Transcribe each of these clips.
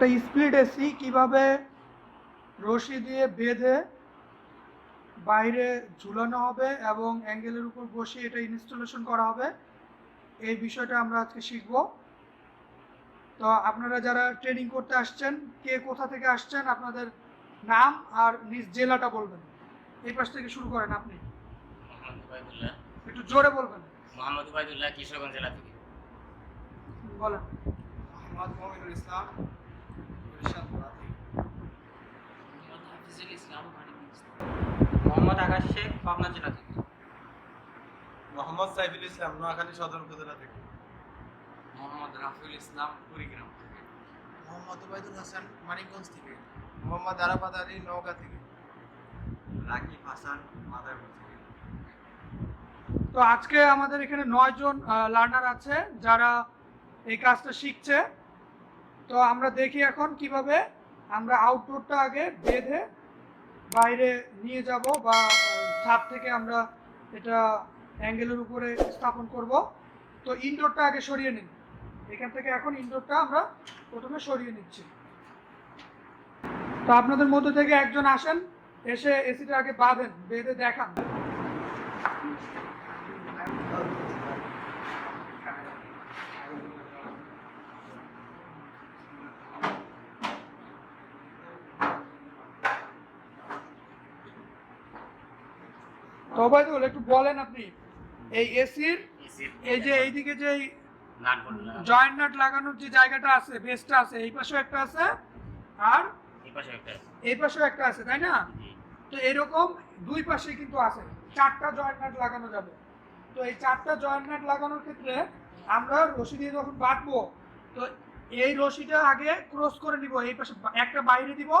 একটা split AC কীভাবে রশি দিয়ে বেঁধে বাইরে ঝুলানো হবে এবং অ্যাঙ্গেলের উপর বসিয়ে এটা ইনস্টলেশন করা হবে এই বিষয়টা আমরা আজকে শিখব। তো আপনারা যারা ট্রেনিং করতে আসছেন কে কোথা থেকে আসছেন আপনাদের নাম আর নিজ জেলাটা বলবেন। এই পাশ থেকে শুরু করেন আপনি। একটু জোরে বলবেন। মোহাম্মদ উবাইদুল্লাহ কিশোরগঞ্জ জেলা থেকে। বলেন। মোহাম্মদ মমিনুল ইসলাম বরিশাল জেলা থেকে। মোহাম্মদ হাফিজুল ইসলাম মোহাম্মদ আকাশ শেখ পাবনা জেলা থেকে। মোহাম্মদ সাইফুল ইসলাম নোয়াখালী সদর উপজেলা থেকে। মোহাম্মদ রাফিউল ইসলাম কুড়িগ্রাম থেকে। মোহাম্মদ উবাইদুল হাসান মানিকগঞ্জ থেকে। মোহাম্মদ আরাফাত আলী নওগাঁ থেকে। রাকিব হাসান মাদারপুর থেকে। তো আজকে আমাদের এখানে নয় জন লার্নার আছে যারা এই কাজটা শিখছে। তো আমরা দেখি এখন কীভাবে আমরা আউটডোরটা আগে বেঁধে বাইরে নিয়ে যাব বা ছাদ থেকে আমরা এটা অ্যাঙ্গেলের উপরে স্থাপন করব। তো ইনডোরটা আগে সরিয়ে নিন। এখান থেকে এখন ইনডোরটা আমরা প্রথমে সরিয়ে নিচ্ছি। তো আপনাদের মধ্যে থেকে একজন আসেন, এসে এসিটা আগে বাঁধেন, বেঁধে দেখান। তো ওবায়দুল একটু বলেন আপনি এই এসির এই যে এইদিকে যে নাট জয়েন্ট নাট লাগানোর যে জায়গাটা আছে বেসটা আছে এই পাশেও একটা আছে আর এই পাশে একটা আছে। পাশেও একটা আছে তাই না? তো এরকম দুই পাশে কিন্তু আছে চারটা জয়েন্ট নাট লাগানো যাবে। তো এই চারটা জয়েন্ট নাট লাগানোর ক্ষেত্রে আমরা রশি দিয়ে যখন বাঁধবো তো এই রশিটা আগে ক্রস করে নিব এই পাশে একটা বাইরে দিব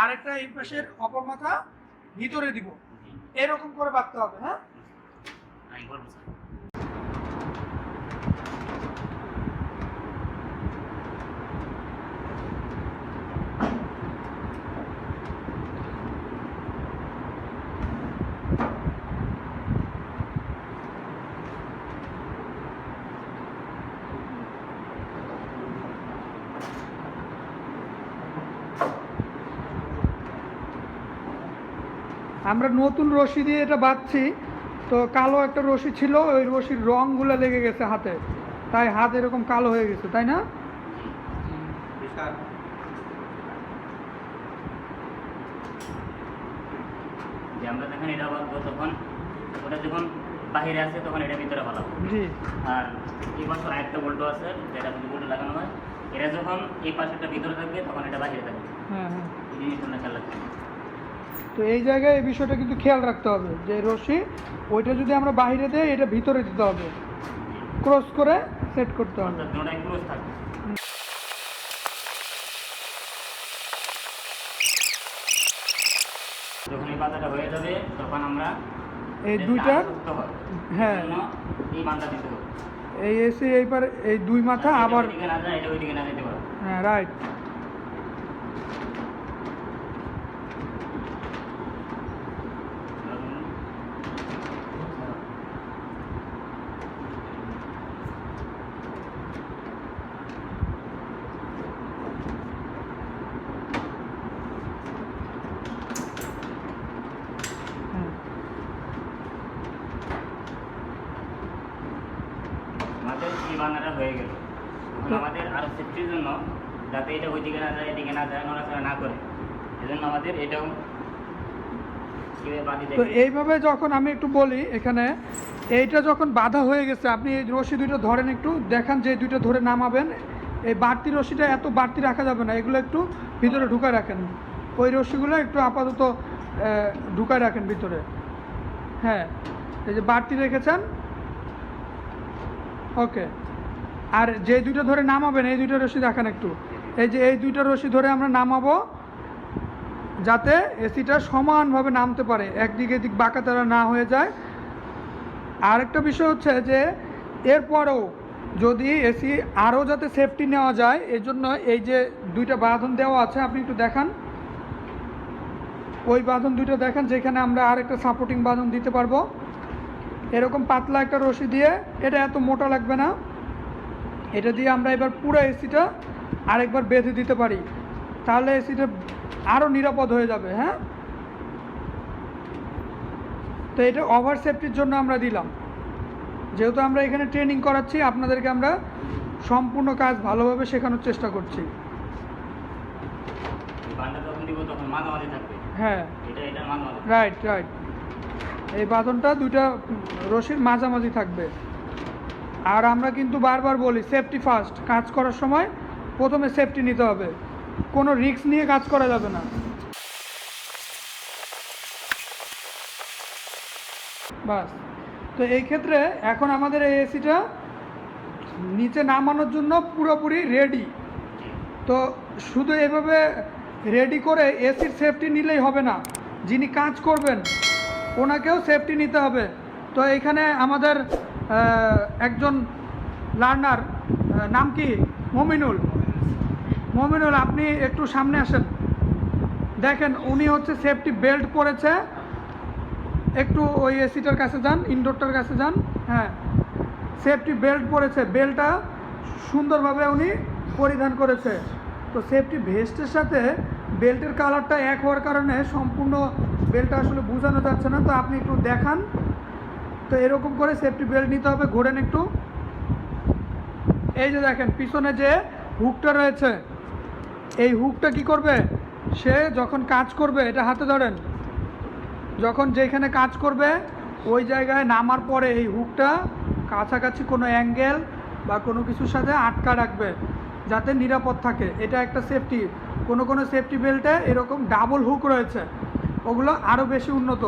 আর একটা এই পাশের অপর মাথা ভিতরে দিব। এরকম করে বাঁধতে হবে হ্যাঁ? আমরা নতুন রশি দিয়ে এটা বাঁধছি। তো কালো একটা রশি ছিল ওই রশির রঙগুলো লেগে গেছে হাতে। তাই হাত এরকম কালো হয়ে গেছে তাই না? যে আমরা যখন এটা তখন ওটা যখন আছে তখন এটা ভিতরে আর এই পাশে আরেকটা বল্টো আছে যেটা বল্টো লাগানো হয় এটা যখন এই পাশেটা ভিতরে থাকবে তখন এটা থাকবে। হ্যাঁ হ্যাঁ। এই জিনিসটা খেয়াল রাখতে। তো এই জায়গায় এই বিষয়টা কিন্তু খেয়াল রাখতে হবে যে রশি ওইটা যদি আমরা বাইরে দেয় এটা ভিতরে দিতে হবে। ক্রস করে সেট করতে হবে। যখন এই পাতাটা হয়ে যাবে তখন আমরা এই দুইটা হয়। এই বান্ধা দিতে হবে। এই এসে এইবার এই দুই মাথা আবার হ্যাঁ রাইট হ্যাঁ হয়ে গেল। এখন আমাদের আরও সেফটির জন্য যাতে এটা ওইদিকে না যায় এদিকে না যায় নড়াচড়া না করে। এজন্য আমাদের এটাও তো এইভাবে যখন আমি একটু বলি এখানে এইটা যখন বাধা হয়ে গেছে আপনি এই রশি দুইটা ধরেন একটু দেখান যে দুটো ধরে নামাবেন। এই বাড়তি রশিটা এত বাড়তি রাখা যাবে না এগুলো একটু ভিতরে ঢুকায় রাখেন। ওই রশিগুলো একটু আপাতত ঢুকায় রাখেন ভিতরে। হ্যাঁ এই যে বাড়তি রেখেছেন। ওকে। আর যে দুটো ধরে নামাবেন, এই দুটো রশি দেখান একটু। এই যে এই দুইটা রশি ধরে আমরা নামাবো, যাতে এসিটা সমানভাবে নামতে পারে, একদিকে এদিক বাঁকা তারা না হয়ে যায়। আরেকটা বিষয় হচ্ছে যে, এরপরেও যদি এসি আরও যাতে সেফটি নেওয়া যায় এই জন্য এই যে দুইটা বাঁধন দেওয়া আছে, আপনি একটু দেখান। ওই বাঁধন দুইটা দেখেন, যেখানে আমরা আরেকটা সাপোর্টিং বাঁধন দিতে পারব। এরকম পাতলা একটা রশি দিয়ে, এটা এত মোটা লাগবে না। এটা দিয়ে আমরা এবার পুরো এসিটা আরেকবার বেঁধে দিতে পারি। তাহলে এসিটা আরও নিরাপদ হয়ে যাবে হ্যাঁ? তো এটা ওভার সেফটির জন্য আমরা দিলাম। যেহেতু আমরা এখানে ট্রেনিং করাচ্ছি আপনাদেরকে আমরা সম্পূর্ণ কাজ ভালোভাবে শেখানোর চেষ্টা করছি। হ্যাঁ। রাইট রাইট এই বাঁধনটা দুইটা রশির মাঝামাঝি থাকবে। আর আমরা কিন্তু বারবার বলি সেফটি ফার্স্ট কাজ করার সময় প্রথমে সেফটি নিতে হবে। কোনো রিস্ক নিয়ে কাজ করা যাবে না। বাস। তো এই ক্ষেত্রে এখন আমাদের এই এসিটা নিচে নামানোর জন্য পুরোপুরি রেডি তো শুধু এভাবে রেডি করে এসির সেফটি নিলেই হবে না। যিনি কাজ করবেন, ওনাকেও সেফটি নিতে হবে। তো এখানে আমাদের একজন লার্নার নাম কি? মমিনুল। মমিনুল, আপনি একটু সামনে আসেন। দেখেন, উনি হচ্ছে সেফটি বেল্ট পরেছে। একটু ওই এসিটার কাছে যান ইনডোরটার কাছে যান। হ্যাঁ সেফটি বেল্ট পরেছে। বেল্টটা সুন্দরভাবে উনি পরিধান করেছে। তো সেফটি ভেস্টের সাথে বেল্টের কালারটা এক হওয়ার কারণে সম্পূর্ণ বেল্টটা আসলে বোঝানো যাচ্ছে না। তো আপনি একটু দেখান। তো এরকম করে সেফটি বেল্ট নিতে হবে, ঘোরেন একটু। এই যে দেখেন, পিছনে যে হুকটা রয়েছে, এই হুকটা কি করবে? সে যখন কাজ করবে, এটা হাতে ধরেন, যখন যেখানে কাজ করবে, ওই জায়গায় নামার পরে এই হুকটা কাছাকাছি কোনো অ্যাঙ্গেল বা কোনো কিছুর সাথে আটকা রাখবে, যাতে নিরাপদ থাকে। এটা একটা সেফটি কোনো কোনো সেফটি বেল্টে এরকম ডাবল হুক রয়েছে। ওগুলো আরও বেশি উন্নত।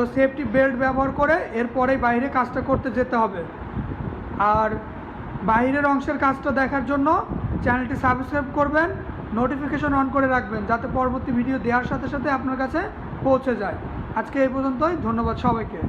তো সেফটি বেল্ট ব্যবহার করে এরপরেই বাইরে কাজটা করতে যেতে হবে। আর বাইরের অংশের কাজটা দেখার জন্য চ্যানেলটি সাবস্ক্রাইব করবেন নোটিফিকেশন অন করে রাখবেন, যাতে পরবর্তী ভিডিও দেওয়ার সাথে সাথে আপনার কাছে পৌঁছে যায়। আজকে এই পর্যন্তই, ধন্যবাদ সবাইকে।